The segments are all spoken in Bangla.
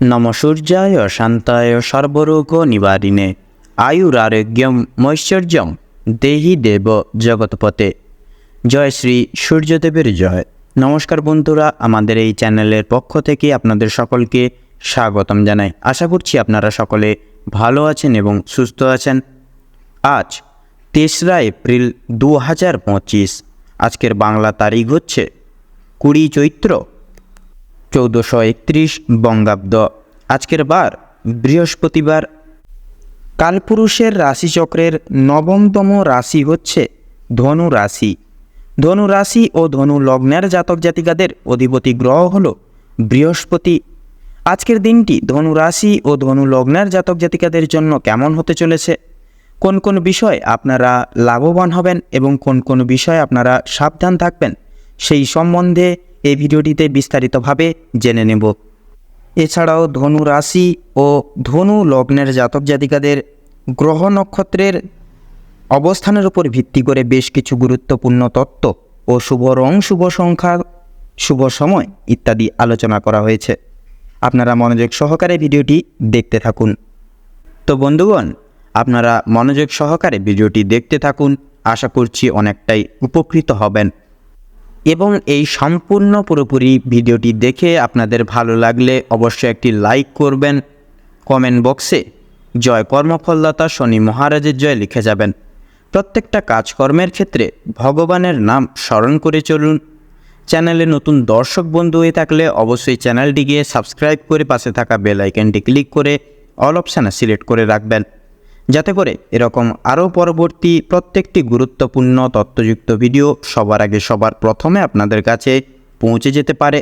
নম সূর্যায় শান্তায় সর্বরোগ নিবারিণে। আয়ুর আরোগ্যম, মৈশ্বর্যম, দেহি দেব জগৎপতে জয় শ্রী সূর্যদেবের জয়। নমস্কার বন্ধুরা, আমাদের এই চ্যানেলের পক্ষ থেকে আপনাদের সকলকে স্বাগতম জানাই। আশা করছি আপনারা সকলে ভালো আছেন এবং সুস্থ আছেন। আজ তেসরা এপ্রিল দু হাজার পঁচিশ, আজকের বাংলা তারিখ হচ্ছে কুড়ি চৈত্র চৌদ্দশো একত্রিশ বঙ্গাব্দ। আজকের বার, বৃহস্পতিবার। কালপুরুষের রাশিচক্রের নবমতম রাশি হচ্ছে ধনু রাশি। ধনু রাশি ও ধনু লগ্নের জাতক জাতিকাদের অধিপতি গ্রহ হল বৃহস্পতি। আজকের দিনটি ধনু রাশি ও ধনু লগ্নের জাতক জাতিকাদের জন্য কেমন হতে চলেছে? কোন কোন বিষয় আপনারা লাভবান হবেন এবং কোন কোন বিষয়ে আপনারা সাবধান থাকবেন সেই সম্বন্ধে এই ভিডিওটিতে বিস্তারিতভাবে জেনে নেব। এছাড়াও ধনু রাশি ও ধনু লগ্নের জাতক জাতিকাদের গ্রহ নক্ষত্রের অবস্থানের উপর ভিত্তি করে বেশ কিছু গুরুত্বপূর্ণ তত্ত্ব ও শুভ রং, শুভ সংখ্যা, শুভ সময় ইত্যাদি আলোচনা করা হয়েছে। আপনারা মনোযোগ সহকারে ভিডিওটি দেখতে থাকুন। তো বন্ধুগণ, আপনারা মনোযোগ সহকারে ভিডিওটি দেখতে থাকুন। আশা করছি অনেকটাই উপকৃত হবেন। এবং এই সম্পূর্ণ পুরোপুরি ভিডিওটি দেখে আপনাদের ভালো লাগলে অবশ্যই একটি লাইক করবেন। কমেন্ট বক্সে, জয় কর্মফলদাতা শনি মহারাজের জয় লিখে যাবেন। প্রত্যেকটা কাজকর্মের ক্ষেত্রে ভগবানের নাম স্মরণ করে চলুন। চ্যানেলে নতুন দর্শক বন্ধু হয়ে থাকলে অবশ্যই চ্যানেলটিকে সাবস্ক্রাইব করে পাশে থাকা বেল আইকনটি ক্লিক করে অল অপশানে সিলেক্ট করে রাখবেন। যাতে করে এরকম আরও পরবর্তী প্রত্যেকটি গুরুত্বপূর্ণ তথ্যযুক্ত ভিডিও সবার আগে সবার প্রথমে আপনাদের কাছে পৌঁছে যেতে পারে।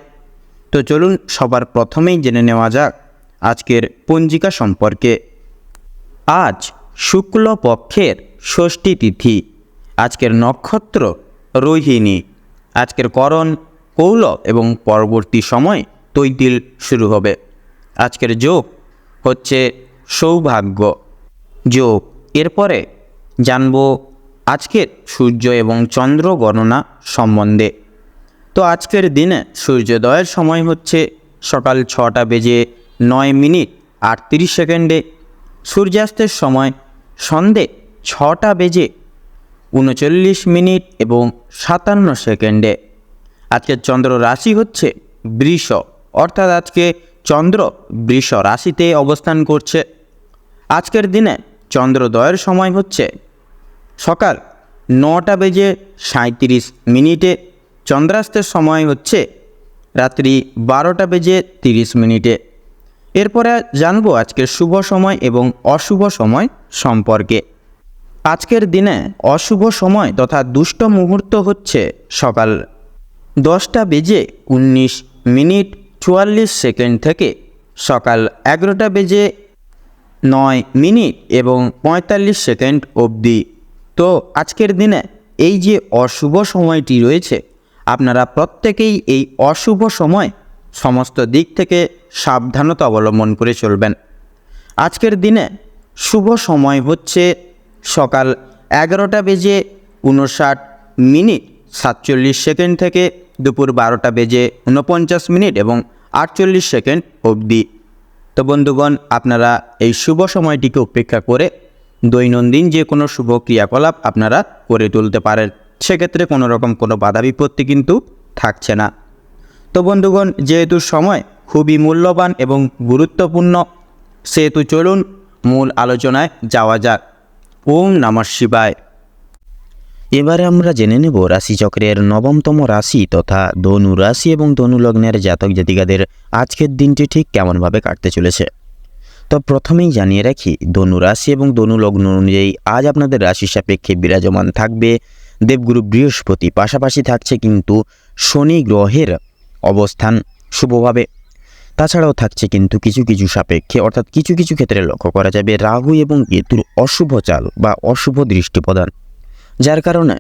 তো চলুন সবার প্রথমেই জেনে নেওয়া যাক আজকের পঞ্জিকা সম্পর্কে। আজ শুক্ল পক্ষের ষষ্ঠী তিথি, আজকের নক্ষত্র রোহিণী। আজকের করণ কৌল এবং পরবর্তী সময় তৈতিল শুরু হবে। আজকের যোগ হচ্ছে সৌভাগ্য। যোগ। এরপরে জানব আজকের সূর্য এবং চন্দ্র গণনা সম্বন্ধে। তো আজকের দিনে সূর্যোদয়ের সময় হচ্ছে সকাল ছটা বেজে নয় মিনিট আটত্রিশ সেকেন্ডে। সূর্যাস্তের সময় সন্ধে ছটা বেজে উনচল্লিশ মিনিট এবং সাতান্ন সেকেন্ডে। আজকের চন্দ্র রাশি হচ্ছে বৃষ, অর্থাৎ আজকে চন্দ্র বৃষ রাশিতে অবস্থান করছে। আজকের দিনে চন্দ্রোদয়ের সময় হচ্ছে। সকাল নটা বেজে সাঁত্রিশ মিনিটে। চন্দ্রাস্তের সময় হচ্ছে রাত্রি বারোটা বেজে তিরিশ মিনিটে। এরপরে জানব আজকের শুভ সময় এবং অশুভ সময় সম্পর্কে। আজকের দিনে অশুভ সময় তথা দুষ্ট মুহূর্ত হচ্ছে সকাল দশটা বেজে উনিশ মিনিট চুয়াল্লিশ সেকেন্ড থেকে। সকাল এগারোটা বেজে নয় মিনিট এবং পঁয়তাল্লিশ সেকেন্ড অবধি। তো আজকের দিনে এই যে অশুভ সময়টি রয়েছে, আপনারা প্রত্যেকেই এই অশুভ সময় সমস্ত দিক থেকে সাবধানতা অবলম্বন করে চলবেন। আজকের দিনে শুভ সময় হচ্ছে সকাল এগারোটা বেজে উনষাট মিনিট, সাতচল্লিশ সেকেন্ড থেকে দুপুর বারোটা বেজে উনপঞ্চাশ মিনিট এবং আটচল্লিশ সেকেন্ড অবধি। তো বন্ধুগণ, আপনারা এই শুভ সময়টিকে উপেক্ষা করে দৈনন্দিন যে কোনো শুভ ক্রিয়াকলাপ আপনারা করে তুলতে পারেন। সেক্ষেত্রে কোনো রকম কোনো বাধা বিপত্তি কিন্তু থাকছে না। তো বন্ধুগণ, যেহেতু সময় খুবই মূল্যবান এবং গুরুত্বপূর্ণ, সেহেতু চলুন মূল আলোচনায় যাওয়া যাক। ওম নমঃ শিবায়। এবারে আমরা জেনে নেব রাশিচক্রের নবমতম রাশি তথা ধনু রাশি এবং ধনু লগ্নের জাতক জাতিকাদের আজকের দিনটি ঠিক কেমনভাবে কাটতে চলেছে। তো প্রথমেই জানিয়ে রাখি, ধনু রাশি এবং ধনু লগ্ন অনুযায়ী আজ আপনাদের রাশি সাপেক্ষে বিরাজমান থাকবে দেবগুরু বৃহস্পতি। পাশাপাশি থাকছে কিন্তু শনি গ্রহের অবস্থান শুভভাবে। তাছাড়াও থাকছে কিন্তু কিছু কিছু সাপেক্ষে, অর্থাৎ কিছু কিছু ক্ষেত্রে লক্ষ্য করা যাবে রাহু এবং কেতুর অশুভ চাল বা অশুভ দৃষ্টি প্রদান যার কারণে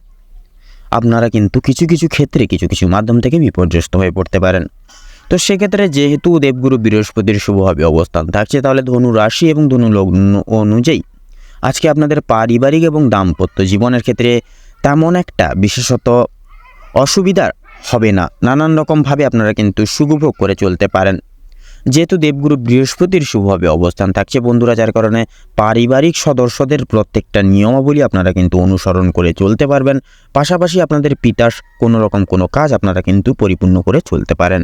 আপনারা কিন্তু কিছু কিছু ক্ষেত্রে কিছু কিছু মাধ্যম থেকে বিপর্যস্ত হয়ে পড়তে পারেন। তো সেক্ষেত্রে যেহেতু দেবগুরু বৃহস্পতির শুভভাবে অবস্থান থাকছে, তাহলে ধনু রাশি এবং ধনু লগ্ন অনুযায়ী আজকে আপনাদের পারিবারিক এবং দাম্পত্য জীবনের ক্ষেত্রে তেমন একটা বিশেষত অসুবিধা হবে না। নানান রকমভাবে আপনারা কিন্তু সুখভোগ করে চলতে পারেন। যেহেতু দেবগুরু বৃহস্পতির শুভভাবে অবস্থান থাকছে বন্ধুরা, যার কারণে পারিবারিক সদস্যদের প্রত্যেকটা নিয়মাবলী আপনারা কিন্তু অনুসরণ করে চলতে পারবেন। পাশাপাশি আপনাদের পিতার কোনো রকম কোনো কাজ আপনারা কিন্তু পরিপূর্ণ করে চলতে পারেন।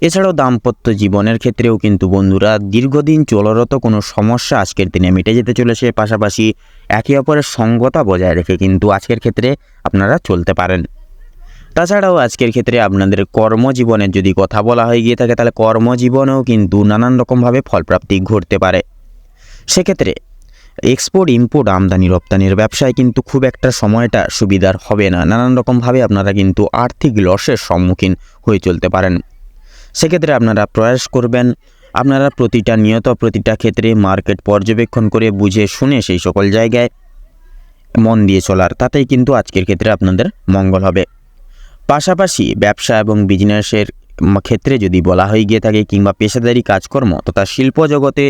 এছাড়াও দাম্পত্য জীবনের ক্ষেত্রেও কিন্তু বন্ধুরা দীর্ঘদিন চলরত কোনো সমস্যা আজকের দিনে মিটে যেতে চলেছে। পাশাপাশি একে অপরের সঙ্গতা বজায় রেখে কিন্তু আজকের ক্ষেত্রে আপনারা চলতে পারেন। তাছাড়াও আজকের ক্ষেত্রে আপনাদের কর্মজীবনের যদি কথা বলা হয়ে, গিয়ে থাকে, তাহলে কর্মজীবনেও কিন্তু নানান রকমভাবে ফলপ্রাপ্তি ঘটতে পারে। সেক্ষেত্রে এক্সপোর্ট ইম্পোর্ট আমদানি, রপ্তানির ব্যবসায় কিন্তু খুব একটা সময়টা সুবিধার হবে না। নানান রকমভাবে আপনারা কিন্তু আর্থিক লসের সম্মুখীন হয়ে চলতে পারেন। সেক্ষেত্রে আপনারা প্রয়াস করবেন, আপনারা প্রতিটা নিয়ত, প্রতিটা ক্ষেত্রে মার্কেট পর্যবেক্ষণ করে বুঝে শুনে সেই সকল জায়গায় মন দিয়ে চলার। তাতেই কিন্তু আজকের ক্ষেত্রে আপনাদের মঙ্গল হবে। পাশাপাশি ব্যবসা এবং বিজনেসের ক্ষেত্রে যদি বলা হয়ে গিয়ে থাকে কিংবা পেশাদারি কাজকর্ম তথা শিল্প জগতে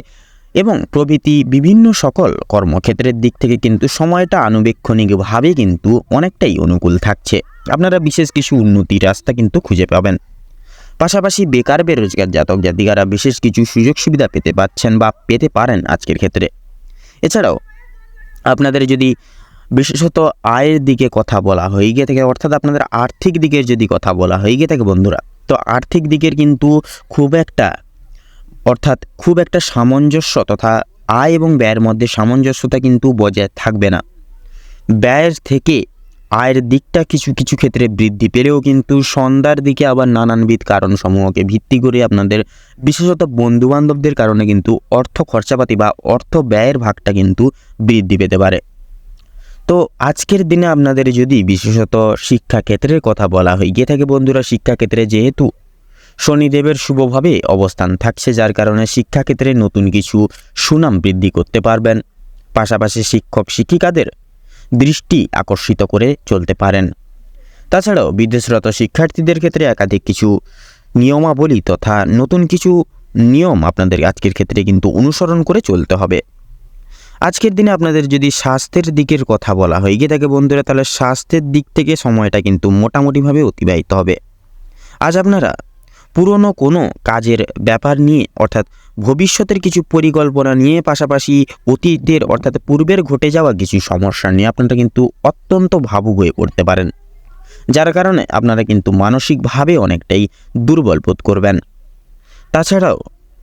এবং প্রভৃতি বিভিন্ন সকল কর্মক্ষেত্রের দিক থেকে কিন্তু সময়টা আনুবেক্ষণিকভাবে কিন্তু অনেকটাই অনুকূল থাকছে। আপনারা বিশেষ কিছু উন্নতির রাস্তা কিন্তু খুঁজে পাবেন। পাশাপাশি বেকার বেরোজগার জাতক জাতিকারা বিশেষ কিছু সুযোগ সুবিধা পেতে পাচ্ছেন বা পেতে পারেন আজকের ক্ষেত্রে। এছাড়াও আপনাদের যদি বিশেষত আয়ের দিকে কথা বলা হয়ে। গিয়ে থাকে অর্থাৎ আপনাদের আর্থিক দিকের যদি কথা বলা হয়ে গিয়ে থাকে বন্ধুরা, তো আর্থিক দিকের কিন্তু খুব একটা, অর্থাৎ খুব একটা সামঞ্জস্য তথা আয় এবং ব্যয়ের মধ্যে সামঞ্জস্যতা কিন্তু বজায় থাকবে না। ব্যয়ের থেকে আয়ের দিকটা কিছু কিছু ক্ষেত্রে বৃদ্ধি পেলেও কিন্তু সন্ধ্যার দিকে আবার নানানবিধ কারণসমূহকে ভিত্তি করে আপনাদের, বিশেষত বন্ধুবান্ধবদের কারণে কিন্তু অর্থ খরচাপাতি বা অর্থ ব্যয়ের ভাগটা কিন্তু বৃদ্ধি পেতে পারে। তো আজকের দিনে আপনাদের যদি বিশেষত শিক্ষাক্ষেত্রের কথা বলা হয়, গিয়ে থাকে বন্ধুরা, শিক্ষাক্ষেত্রে যেহেতু শনিদেবের শুভভাবে অবস্থান থাকছে, যার কারণে শিক্ষাক্ষেত্রে নতুন কিছু সুনাম বৃদ্ধি করতে পারবেন। পাশাপাশি শিক্ষক শিক্ষিকাদের দৃষ্টি আকর্ষিত করে চলতে পারেন। তাছাড়াও বিদেশরত শিক্ষার্থীদের ক্ষেত্রে একাধিক কিছু নিয়মাবলী তথা নতুন কিছু নিয়ম আপনাদের আজকের ক্ষেত্রে কিন্তু অনুসরণ করে চলতে হবে। আজকের দিনে আপনাদের যদি স্বাস্থ্যের দিকের কথা বলা হয় গিয়ে থাকে বন্ধুরা, তাহলে স্বাস্থ্যের দিক থেকে সময়টা কিন্তু মোটামুটিভাবে অতিবাহিত হবে। আজ আপনারা পুরনো কোনো কাজের ব্যাপার নিয়ে, অর্থাৎ ভবিষ্যতের কিছু পরিকল্পনা নিয়ে, পাশাপাশি অতীতের, অর্থাৎ পূর্বের ঘটে যাওয়া কিছু সমস্যা নিয়ে আপনারা কিন্তু অত্যন্ত ভাবুক হয়ে পড়তে পারেন। যার কারণে আপনারা কিন্তু মানসিকভাবে অনেকটাই দুর্বল বোধ করবেন। তাছাড়াও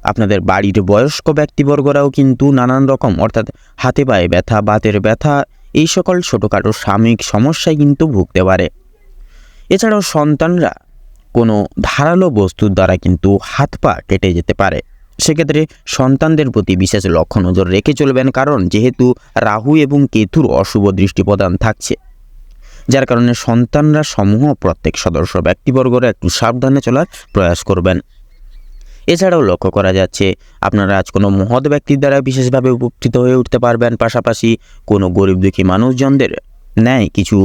আপনাদের বাড়ির বয়স্ক ব্যক্তিবর্গরাও কিন্তু নানান রকম, অর্থাৎ হাতে পায়ে ব্যথা, বাতের ব্যথা, এই সকল ছোটোখাটো সাময়িক সমস্যায় কিন্তু ভুগতে পারে। এছাড়াও সন্তানরা কোনো ধারালো বস্তুর দ্বারা কিন্তু হাত পা কেটে যেতে পারে। সেক্ষেত্রে সন্তানদের প্রতি বিশেষ লক্ষ্য নজর রেখে চলবেন, কারণ যেহেতু রাহু এবং কেতুর অশুভ দৃষ্টি প্রদান থাকছে। যার কারণে সন্তানরা সমূহ প্রত্যেক সদস্য ব্যক্তিবর্গরা একটু সাবধানে চলার প্রয়াস করবেন। এছাড়াও লক্ষ্য করা যাচ্ছে, আপনারা আজ কোনো মহৎ ব্যক্তির দ্বারা বিশেষভাবে উপকৃত হয়ে উঠতে পারবেন, পাশাপাশি কোনো গরিব দুঃখী মানুষজনদের ন্যায় কিছু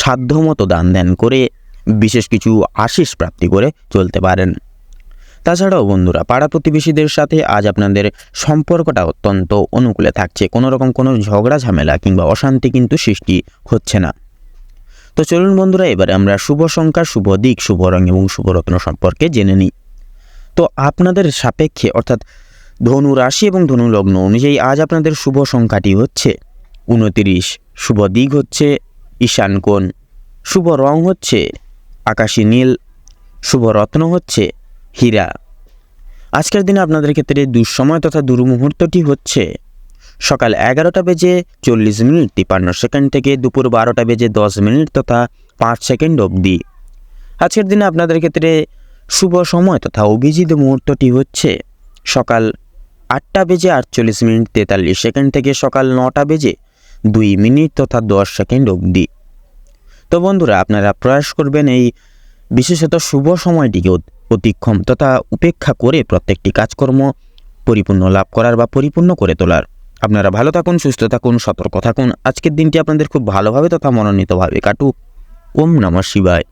সাধ্যমতো দান দেন করে বিশেষ কিছু আশিস প্রাপ্তি করে চলতে পারেন। তাছাড়াও বন্ধুরা, পাড়া প্রতিবেশীদের সাথে আজ আপনাদের সম্পর্কটা অত্যন্ত অনুকূলে থাকছে, কোনো রকম কোনো ঝগড়া, ঝামেলা কিংবা অশান্তি কিন্তু সৃষ্টি হচ্ছে না। তো চলুন বন্ধুরা, এবারে আমরা শুভ সংখ্যা, শুভ দিক, শুভ রং এবং শুভ রত্ন সম্পর্কে জেনে নিই। তো আপনাদের সাপেক্ষে, অর্থাৎ ধনু রাশি এবং ধনু লগ্ন অনুযায়ী আজ আপনাদের শুভ সংখ্যাটি হচ্ছে উনতিরিশ শুভ দিক হচ্ছে ঈশান কোণ, শুভ রং হচ্ছে আকাশী নীল, শুভ রত্ন হচ্ছে হীরা। আজকের দিনে আপনাদের ক্ষেত্রে দুঃসময় তথা দুর্মুহূর্তটি হচ্ছে সকাল এগারোটা বেজে চল্লিশ মিনিট তিপান্ন সেকেন্ড থেকে দুপুর বারোটা বেজে দশ মিনিট তথা পাঁচ সেকেন্ড অবধি। আজকের দিনে আপনাদের ক্ষেত্রে শুভ সময় তথা অভিজিৎ মুহূর্তটি হচ্ছে সকাল আটটা বেজে আটচল্লিশ মিনিট তেতাল্লিশ সেকেন্ড থেকে সকাল নটা বেজে দুই মিনিট তথা দশ সেকেন্ড অবধি। তো বন্ধুরা, আপনারা প্রয়াস করবেন এই বিশেষত শুভ সময়টিকে অতিক্ষম তথা উপেক্ষা করে প্রত্যেকটি কাজকর্ম পরিপূর্ণ লাভ করার বা পরিপূর্ণ করে তোলার। আপনারা ভালো থাকুন, সুস্থ থাকুন, সতর্ক থাকুন। আজকের দিনটি আপনাদের খুব ভালোভাবে তথা মনোনীতভাবে কাটুক। ওম নমঃ শিবায়।